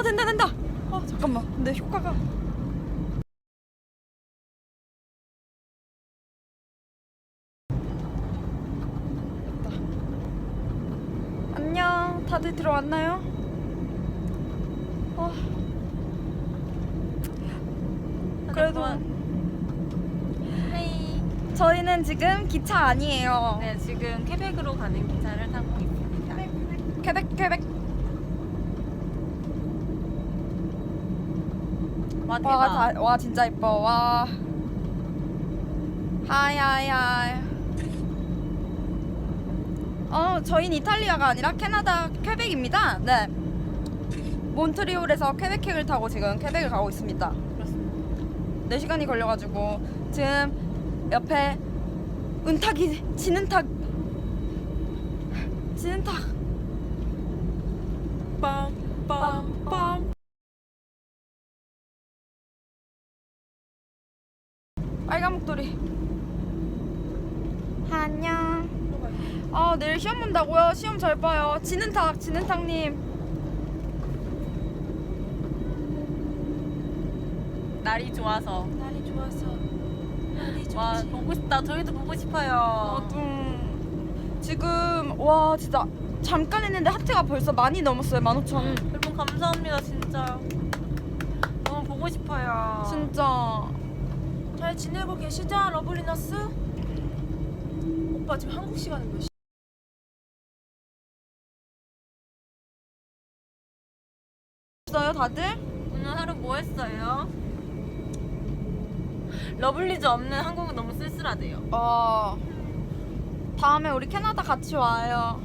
어 된다 된다. 어 잠깐만. 근데 효과가. 됐다. 안녕. 다들 들어왔나요? 어. 그래도 헤이. 저희는 지금 기차 아니에요. 네, 지금 퀘벡으로 가는 기차를 타고 있습니다. 퀘벡 퀘벡. 와, 대박. 와, 다, 와 진짜 이뻐. 와. 하이 하이 하이. 어, 저희는 이탈리아가 아니라 캐나다 퀘벡입니다. 네. 몬트리올에서 퀘벡행을 타고 지금 퀘벡을 가고 있습니다. 그렇습니다. 4시간이 걸려가지고 지금 옆에 은탁이 지는 탁 지는 탁 빰빰빰 목도리 안녕 아 내일 시험 본다고요? 시험 잘 봐요 지는 탁 지는 탁님 날이 좋아서. 날이 좋아서 날이 좋지 와, 보고 싶다. 저희도 보고 싶어요. 음, 지금 와 진짜 잠깐 했는데 하트가 벌써 많이 넘었어요 15,000 여러분 감사합니다, 진짜. 너무 보고 싶어요. 진짜 잘 지내고 계시죠 러블리너스? 오빠 지금 한국 시간은 몇 시? 다들? 오늘 하루 뭐 했어요? 러블리즈 없는 한국은 너무 쓸쓸하대요. 어 다음에 우리 캐나다 같이 와요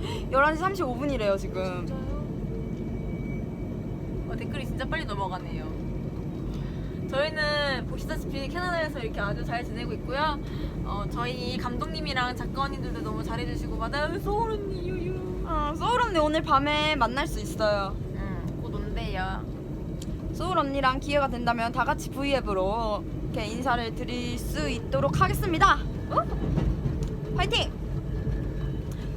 (11시 35분이래요) 지금 어, 댓글이 진짜 빨리 넘어가네요. 저희는 보시다시피 캐나다에서 이렇게 아주 잘 지내고 있고요. 어, 저희 감독님이랑 작가 언니들도 너무 잘해주시고 맞아요. 소울 언니 유유. 어, 소울 언니 오늘 밤에 만날 수 있어요 응, 곧 온대요. 소울 언니랑 기회가 된다면 다 같이 V앱으로 이렇게 인사를 드릴 수 있도록 하겠습니다. 어? 화이팅!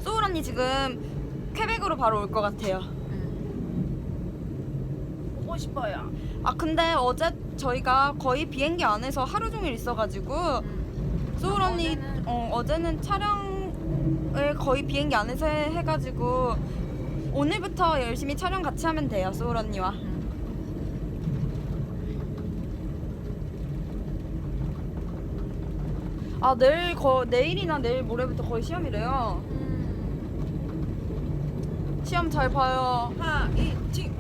소울 언니 지금 퀘벡으로 바로 올 것 같아요. 응. 보고 싶어요 아 근데 어제 저희가 거의 비행기 안에서 하루 종일 있어가지고 응. 소울 아, 언니 어제는- 어, 어제는 촬영을 거의 비행기 안에서 해- 해가지고 오늘부터 열심히 촬영 같이 하면 돼요 소울 언니와. 응. 아 내일 거 내일이나 내일 모레부터 거의 시험이래요. 음. 시험 잘 봐요. 하이팅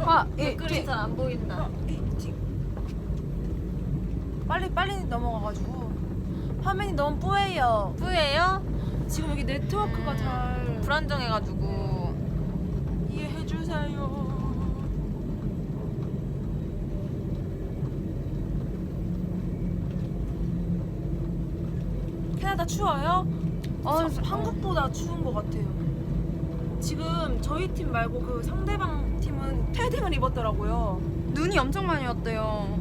아, 이, 댓글이 잘 안 보인다. 하이팅 빨리 빨리 넘어가가지고 화면이 너무 뿌예요 후예요? 지금 여기 네트워크가 음, 잘 불안정해가지고. 이해해 주세요 캐나다 추워요? 어, 사- 한국보다 추운 것 같아요. 지금 저희 팀 말고 그 상대방 팀은 패딩을 입었더라고요. 눈이 엄청 많이 왔대요.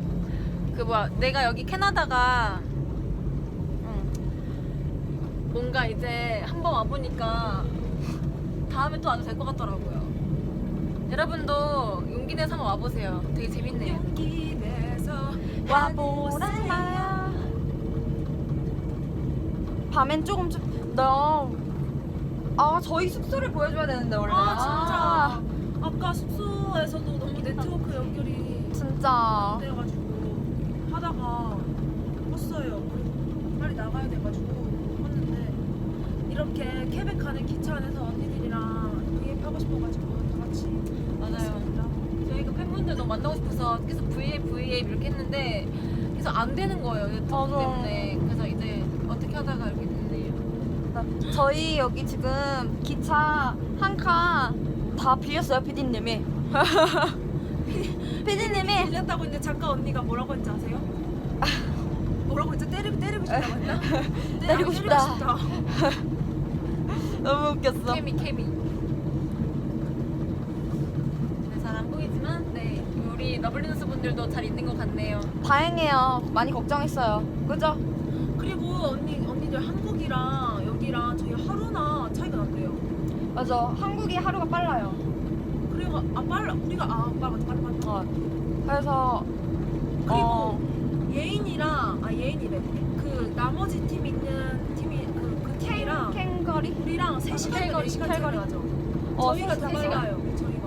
그 뭐야 내가 여기 캐나다가 응. 뭔가 이제 한번 와보니까 다음에 또 와도 될 것 같더라고요. 여러분도 용기 내서 한번 와보세요. 되게 재밌네요. 용기 내서 와보라. 밤엔 조금 좀 너. 아 저희 숙소를 보여줘야 되는데 원래. 아 진짜 아까 숙소에서도 너무 네트워크 연결이 아, 진짜. 안 돼가지고 하다가 껐어요. 그리고 빨리 나가야 돼가지고 껐는데 이렇게 케벡 가는 기차 안에서 언니들이랑 브이앱 하고 싶어가지고 다 같이 맞아요. 했습니다. 저희가 팬분들 너무 만나고 싶어서 계속 V앱 V앱 이렇게 했는데 계속 안 되는 거예요 유튜브 맞아. 때문에. 그래서 이제 어떻게 하다가 이렇게 됐네요. 저희 여기 지금 기차 한 칸 다 빌렸어요 피디님이. 피디님이 빌렸다고 했는데 잠깐 언니가 뭐라고 했는지 아세요? 뭐라고 했지? 때리고 때리고 싶다고 했나? 때리고 싶다. 너무 웃겼어. 케미 케미. 네, 잘안 보이지만 네 우리 러블리너스 분들도 잘 있는 것 같네요. 다행이에요. 많이 걱정했어요. 그죠? 그리고 언니 언니들 한국이랑 여기랑 맞아. 한국이 하루가 빨라요. 그리고 아 빨라 우리가 아 빨라 빨라 빨라. 어. 그래서 그리고 어, 예인이랑 아 예인이래. 그 나머지 팀 있는 팀이 그, 그 팀이랑 캥거리? 우리랑 3시간 캘거리, 4시간 캘거리. 차이나죠. 어, 저희가 세 시간. 빨라요. 저희가.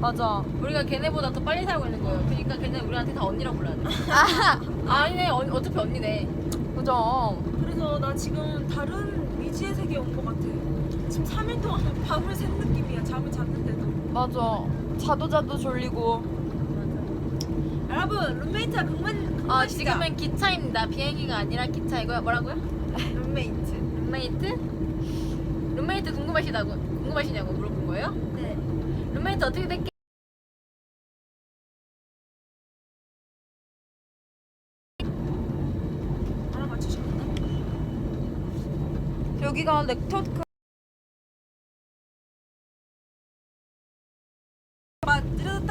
맞아. 우리가 걔네보다 더 빨리 살고 있는 거예요. 그러니까 걔네 우리한테 다 언니라고 불러야 돼. 아니네, 어, 어차피 언니네. 그죠. 그래서 나 지금 다른 미지의 세계에 온 것 같아. 지금 3일 동안 밤을 샌 느낌이야. 잠을 잤는데도. 맞아. 자도 자도 졸리고. 여러분 룸메이트가 극만 아, 지금은 기차입니다. 비행기가 아니라 기차이고요. 뭐라고요? 룸메이트. 룸메이트? 룸메이트 궁금하시다고 궁금하시냐고 물어본 거예요? 네. 룸메이트 어떻게 됐게? 알아맞히셨나? 여기가 렉터크.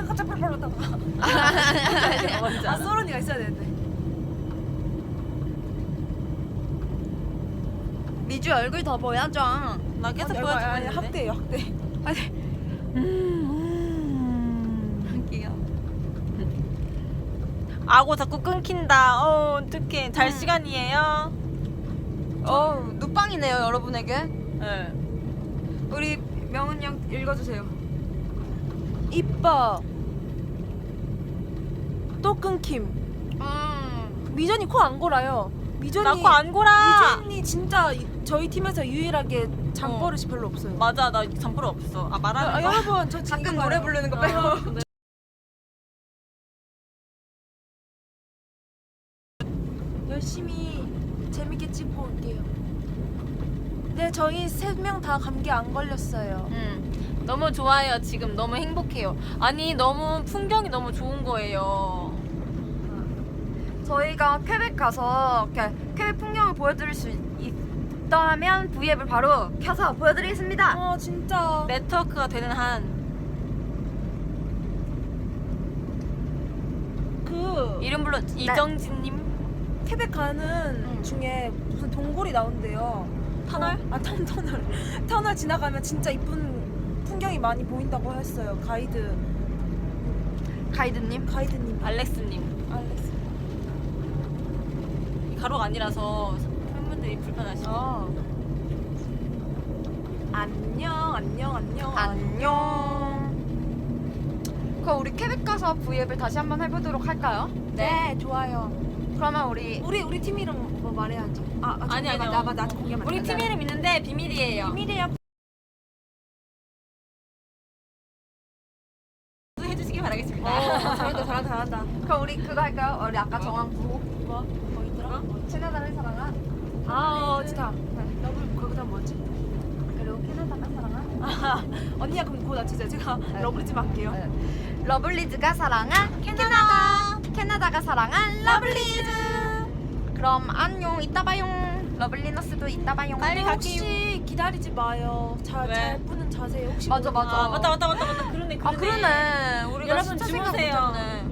깜짝 놀랐다가. 먼저. 아 썰언니가 있어야 되는데. 미주 얼굴 더 보여줘. 나 계속 아니, 보여주고 아니, 있는데. 학대예요 학대. 할게요. 아고 자꾸 끊긴다. 어, 어떡해. 잘 음. 시간이에요. 어, 누빵이네요, 여러분에게. 네. 우리 명은 양 읽어주세요. 이뻐. 또 끊김. 음. 미전이 코 안 골아요. 미전이 나코 안 골아. 미전이 진짜 이- 저희 팀에서 유일하게 잠버릇이 별로 없어요. 맞아, 나 잠버릇 없어. 아, 아, 말하는 거. 여러분 저 지금 가끔 노래. 부르는 거 어. 빼고. 열심히 재밌게 찍고 올게요. 네, 저희 세 명 다 감기 안 걸렸어요. 음, 너무 좋아요. 지금 너무 행복해요. 아니, 너무 풍경이 너무 좋은 거예요. 저희가 퀘벡 가서 이렇게 퀘벡 풍경을 보여드릴 수 있다면 V앱을 바로 켜서 보여드리겠습니다. 어, 진짜. 네트워크가 되는 한 그 이름 불러 이정진님 퀘벡 가는 응. 중에 무슨 동굴이 나온대요. 터널? 어, 아, 턴, 터널. 터널 지나가면 진짜 이쁜 풍경이 많이 보인다고 했어요. 가이드, 가이드님. 가이드님. 알렉스님. 알렉스. 이 가로가 아니라서 팬분들이 불편하시고. 어. 안녕, 안녕, 안녕. 안녕. 그럼 우리 퀘벡 가서 V앱을 다시 한번 해보도록 할까요? 네, 좋아요. 그러면 우리 우리 우리 팀 이름 뭐 말해야죠. 아, 아 아니, 아니요. 나, 나 아직 공개만. 우리 팀 이름 있는데 비밀이에요. 비밀이야. 해주시기 바라겠습니다. 어, 잘한다. 그럼 우리 그거 할까요? 우리 아까 정한 구호. 뭐? 뭐 있더라? 캐나다를 사랑한 아, 어, 진짜. 러블 거기다 뭐지? 그리고 캐나다가 사랑한 아, 언니야 그럼 그거 낮추세요. 제가 네. 러블리즘 할게요. 네. 러블리즈가 사랑한 캐나다. 캐나다가 사랑한 러블리즈. 그럼 안녕. 이따 봐요. 러블리너스도 이따 봐요. 빨리 갈게요. 혹시 기다리지 마요. 잘, 왜? 잘 푸는 자세 혹시 맞아. 맞아. 아, 맞다, 맞다, 맞다, 맞다. 그러네, 그러네. 아 그러네. 우리가 여러분 진짜 생각 주무세요. 못했네.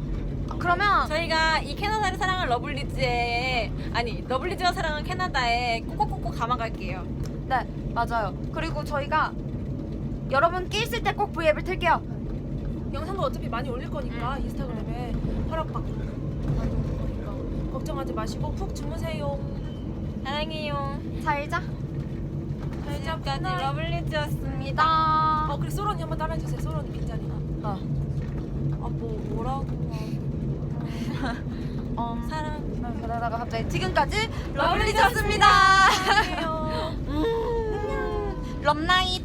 아, 그러면 저희가 이 캐나다를 사랑한 러블리즈에 아니 러블리즈가 사랑한 캐나다에 꼭꼭꼭꼭 감아갈게요. 네 맞아요. 그리고 저희가 여러분께 있을 때꼭 V앱을 틀게요. 영상도 어차피 많이 올릴 거니까 인스타그램에 허락받고 많이 올릴 거니까 걱정하지 마시고 푹 주무세요. 사랑해요. 잘자. 지금까지 굿나잇. 러블리즈였습니다. 입니다. 어 그래 소론이 한번 따라해주세요. 소론 빈자리. 어. 아뭐 뭐라고? 어. 사랑. 그러다가 갑자기 지금까지 러블리즈였습니다. 음. 럼나이.